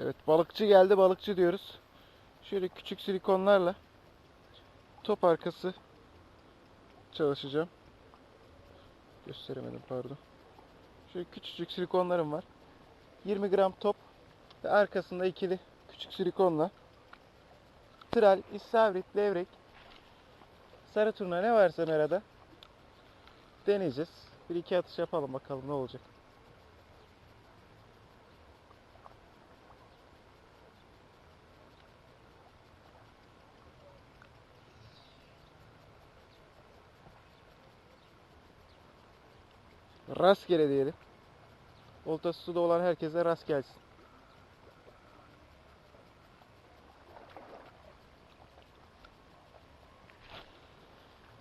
Evet balıkçı geldi balıkçı diyoruz. Şöyle küçük silikonlarla top arkası çalışacağım. Gösteremedim pardon. Şöyle küçücük silikonlarım var. 20 gram top ve arkasında ikili küçük silikonla tral, istavrit, levrek, sarı turna ne varsa merada deneyeceğiz. Bir iki atış yapalım bakalım ne olacak. Rastgele diyelim. Oltası suda olan herkese rast gelsin.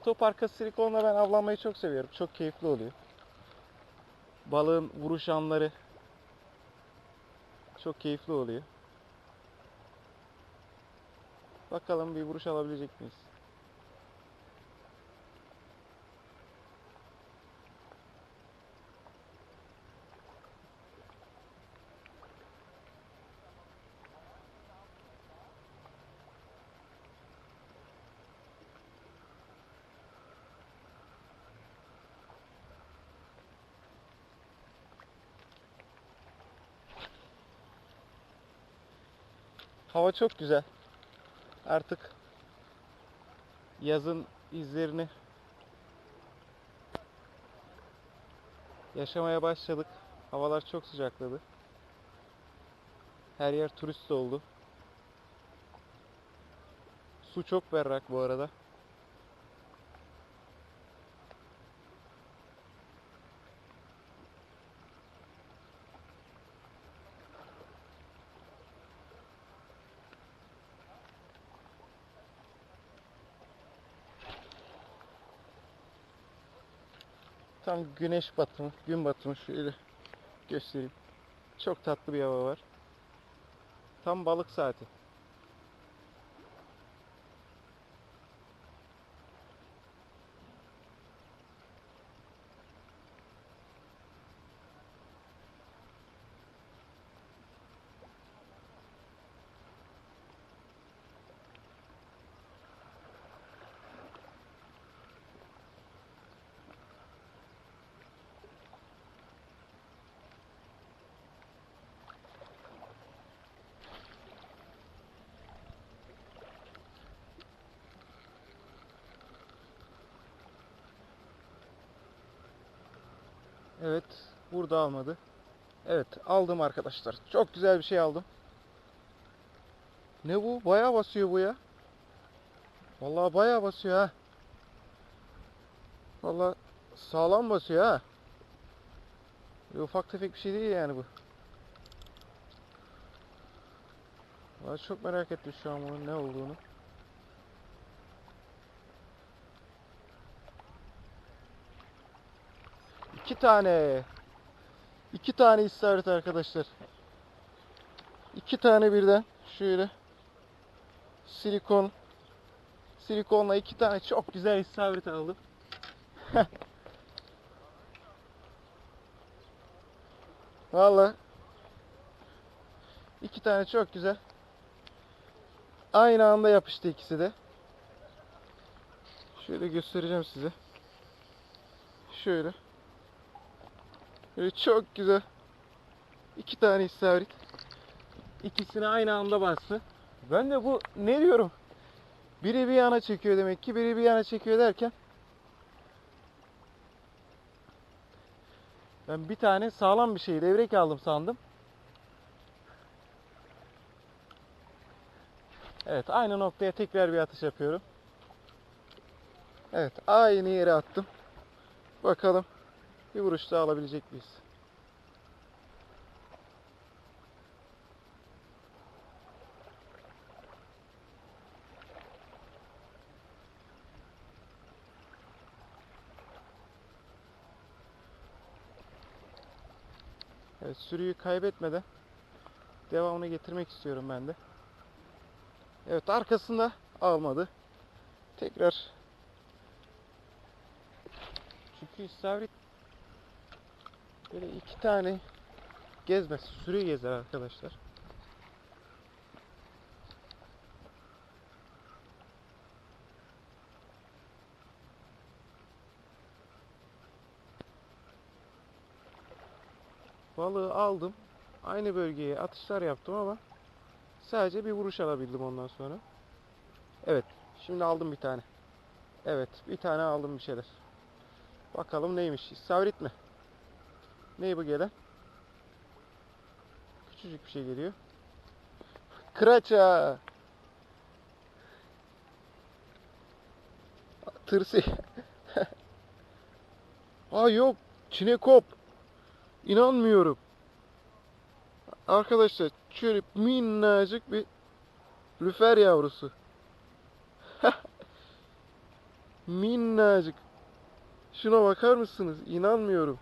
Top arkası silikonla ben avlanmayı çok seviyorum. Çok keyifli oluyor. Balığın vuruş anları çok keyifli oluyor. Bakalım bir vuruş alabilecek miyiz? Hava çok güzel. Artık yazın izlerini yaşamaya başladık. Havalar çok sıcakladı. Her yer turist oldu. Su çok berrak bu arada. Tam güneş batımı, gün batımı şöyle göstereyim. Çok tatlı bir hava var. Tam balık saati. Evet, burada almadı. Evet, aldım arkadaşlar. Çok güzel bir şey aldım. Ne bu? Bayağı basıyor bu ya. Vallahi bayağı basıyor ha. Vallahi sağlam basıyor ha. Böyle ufak tefek bir şey değil yani bu. Vallahi çok merak ettim şu an bunun ne olduğunu. İki tane. İki tane istavrit arkadaşlar. İki tane birden. Şöyle. Silikon. Silikonla iki tane çok güzel istavrit aldım. Vallahi iki tane çok güzel. Aynı anda yapıştı ikisi de. Şöyle göstereceğim size. Şöyle. Böyle çok güzel. İki tane istavrit. İkisini aynı anda bastı. Ben de bu ne diyorum? Biri bir yana çekiyor demek ki. Biri bir yana çekiyor derken. Ben bir tane sağlam bir şey levrek aldım sandım. Evet aynı noktaya tekrar bir atış yapıyorum. Evet aynı yere attım. Bakalım bir vuruş daha alabilecek miyiz? Evet sürüyü kaybetmeden devamını getirmek istiyorum ben de. Evet arkasında almadı. Tekrar çünkü istavrit Böyle iki tane gezmez. Sürü gezer arkadaşlar. Balığı aldım. Aynı bölgeye atışlar yaptım ama sadece bir vuruş alabildim ondan sonra. Evet. Şimdi aldım bir tane. Evet. Bir tane aldım bir şeyler. Bakalım neymiş. İstavrit mi? Ney bu gelen? Küçücük bir şey geliyor. Kıraça. Tırsi. Aa yok. Çinekop. İnanmıyorum. Arkadaşlar şöyle minnacık bir lüfer yavrusu. minnacık. Şuna bakar mısınız? İnanmıyorum.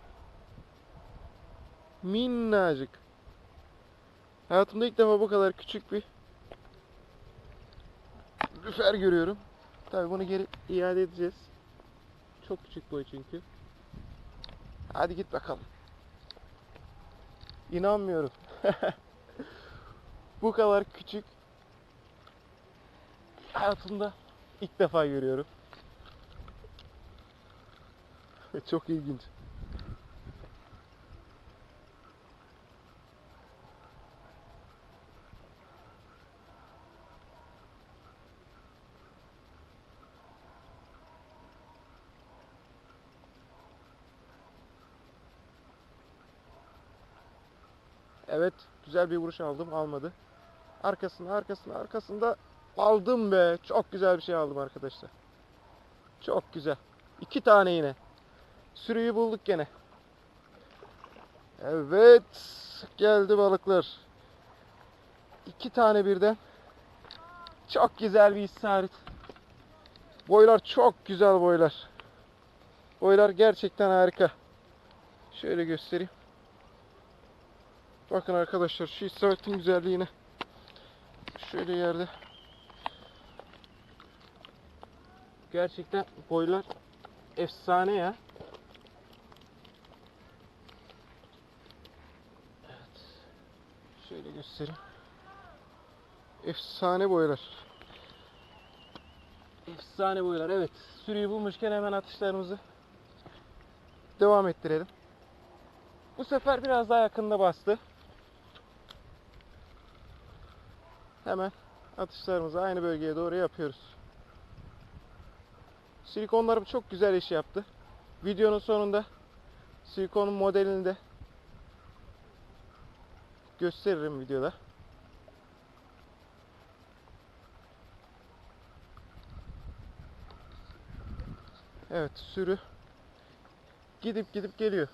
Minnacık. Hayatımda ilk defa bu kadar küçük bir lüfer görüyorum. Tabii bunu geri iade edeceğiz. Çok küçük boy çünkü. Hadi git bakalım. İnanmıyorum. bu kadar küçük hayatımda ilk defa görüyorum. Çok ilginç. Evet, güzel bir vuruş aldım, almadı. Arkasında, arkasında, arkasında aldım be. Çok güzel bir şey aldım arkadaşlar. Çok güzel. İki tane yine. Sürüyü bulduk gene. Evet, geldi balıklar. İki tane birden. Çok güzel bir işaret. Boylar çok güzel boylar. Boylar gerçekten harika. Şöyle göstereyim. Bakın arkadaşlar şu isabetin güzelliğine. Şöyle yerde. Gerçekten boylar efsane ya. Evet. Şöyle göstereyim. Efsane boylar. Efsane boylar evet. Sürüyü bulmuşken hemen atışlarımızı devam ettirelim. Bu sefer biraz daha yakında bastı. Hemen atışlarımızı aynı bölgeye doğru yapıyoruz. Silikonlarım çok güzel iş yaptı. Videonun sonunda silikonun modelini de gösteririm videoda. Evet sürü gidip gidip geliyor.